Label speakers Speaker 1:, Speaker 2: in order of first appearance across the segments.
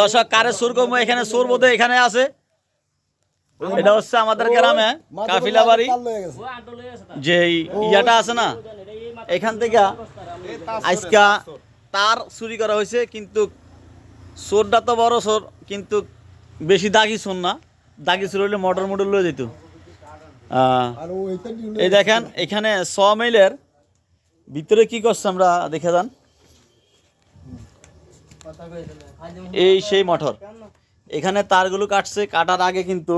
Speaker 1: দর্শক, কারে সুর কমু এখানে সুর বোধ এখানে আছে। এটা হচ্ছে আমাদের গ্রামে, কাফিলা বাড়ি। যে ইয়াটা আছে না, এখান থেকে তার চুরি করা হয়েছে, কিন্তু চোরটা তো বড় চোর কিন্তু বেশি দাগি চোর না। দাগি চোর হলে মোটর মোটর লয়ে যেত। এই দেখেন, এখানে ছ মাইলের ভিতরে কি করছে আমরা, দেখে যান। এই সেই মোটর। এখানে তারগুলো কাটছে, কাটার আগে কিন্তু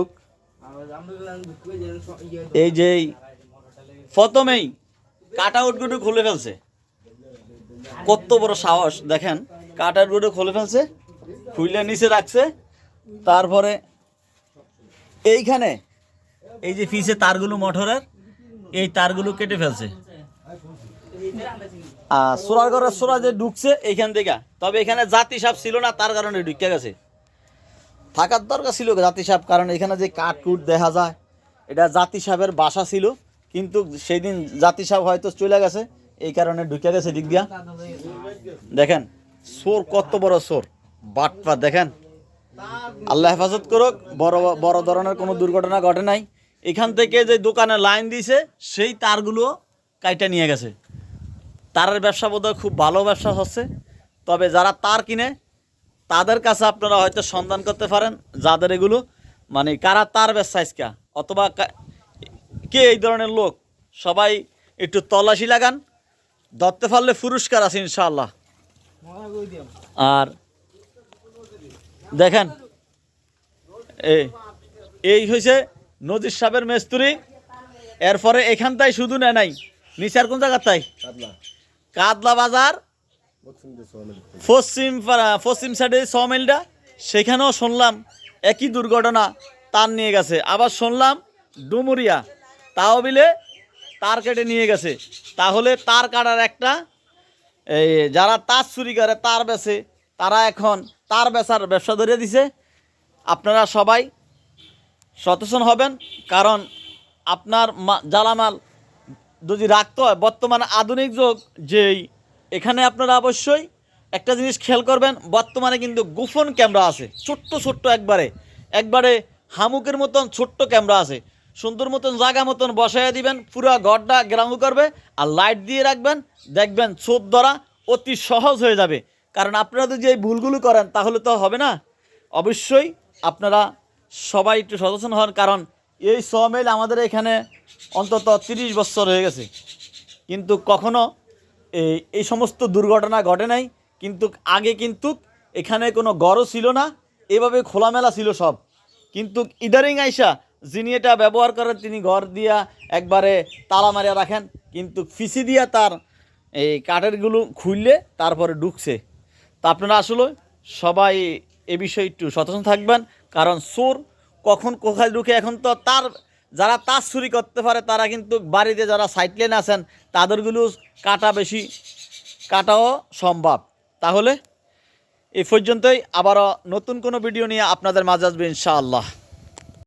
Speaker 1: এই যে প্রথমেই কাটা উটগুলো খুলে ফেলছে। কত বড় সাহস, দেখেন, কাটা উটগুলো খুলে ফেলছে খুলে নিচে রাখছে, তারপরে এইখানে এই যে ফিসে তারগুলো মোটরের, এই তারগুলো কেটে ফেলছে। ঘরের সোরা যে ঢুকছে এইখান থেকে। তবে এখানে জাতি সাপ ছিল না, তার কারণে ঢুকে গেছে। থাকার দরকার ছিল জাতি সাপ কারণ এখানে যে কাঠ কুট দেখা যায়, এটা জাতি সাপের বাসা ছিল। কিন্তু সেই দিন জাতি সাপ হয়তো চলে গেছে, এই কারণে ঢুকে গেছে দিক দিয়া। দেখেন, সোর কত বড় সোর। বাটপা দেখেন। আল্লাহ হেফাজত করুক, বড় বড় ধরনের কোনো দুর্ঘটনা ঘটে নাই। এখান থেকে যে দোকানে লাইন দিছে, সেই তারগুলো কাইটা নিয়ে গেছে। তারের ব্যবসা বোধহয় খুব ভালো ব্যবসা হচ্ছে। তবে যারা তার কিনে, তাদের কাছে আপনারা হয়তো সন্ধান করতে পারেন যাদের এগুলো মানে কারা তার ব্যবসা আজকা? অথবা কে এই ধরনের লোক? সবাই একটু তল্লাশি লাগান, ধরতে পারলে পুরস্কার আছে ইনশাআল্লাহ। আর দেখেন এই এই হয়েছে নদীর সাপের মেস্তুরি, এরপরে এখানটাই শুধু নেয় নাই নিচার কোন জায়গার তাই? কাদলা বাজার, পশ্চিম পশ্চিম সাইডে ছ মাইলটা সেখানেও শুনলাম একই দুর্ঘটনা তার নিয়ে গেছে। আবার শুনলাম ডুমুরিয়া। তাও বিলে তার কেটে নিয়ে গেছে। তাহলে তার কাটার একটা, এই যারা তার চুরি করে, তার বেচে, তারা এখন তার বেচার ব্যবসা ধরে দিছে। আপনারা সবাই সচেতন হবেন, কারণ আপনার জ্বালামাল যদি রাখতে হয়, বর্তমানে আধুনিক যুগ যেই, এখানে আপনারা অবশ্যই একটা জিনিস খেয়াল করবেন, বর্তমানে কিন্তু গোপন ক্যামেরা আছে, ছোট্ট ছোট্ট একবারে একবারে হামুকের মতন ছোট্ট ক্যামেরা আছে, সুন্দর মতন জায়গা মতন বসাইয়া দিবেন, পুরো ঘরটা গ্রামু করবে, আর লাইট দিয়ে রাখবেন, দেখবেন চোর ধরা অতি সহজ হয়ে যাবে, কারণ আপনারা যদি এই ভুলগুলো করেন, তাহলে তো হবে না। অবশ্যই আপনারা সবাই একটু সচেতন হন, কারণ এই সমেল আমাদের এখানে অন্তত তিরিশ বছর হয়ে গেছে। কিন্তু কখনো এই এই সমস্ত দুর্ঘটনা ঘটে নাই, কিন্তু আগে কিন্তু এখানে কোনো গড়ও ছিল না, এভাবে খোলামেলা ছিল সব। কিন্তু ইদারিং আইসা যিনি এটা ব্যবহার করেন, তিনি ঘর দিয়া একবারে তালা মারিয়া রাখেন, কিন্তু ফিসি দিয়া তার এই কাঠেরগুলো খুললে তারপরে ঢুকছে। তা আপনারা আসলে সবাই এ বিষয়ে একটু সচেতন থাকবেন, কারণ চোর কখন কোথায় ঢুকে এখন তো তার, যারা তার চুরি করতে পারে, তারা কিন্তু বাড়িতে যারা সাইডলেন আছেন, তাদেরগুলো কাটা বেশি, কাটাও সম্ভব। তাহলে এই পর্যন্তই, আবারও নতুন কোনো ভিডিও নিয়ে আপনাদের মাঝে আসবে ইনশাআল্লাহ।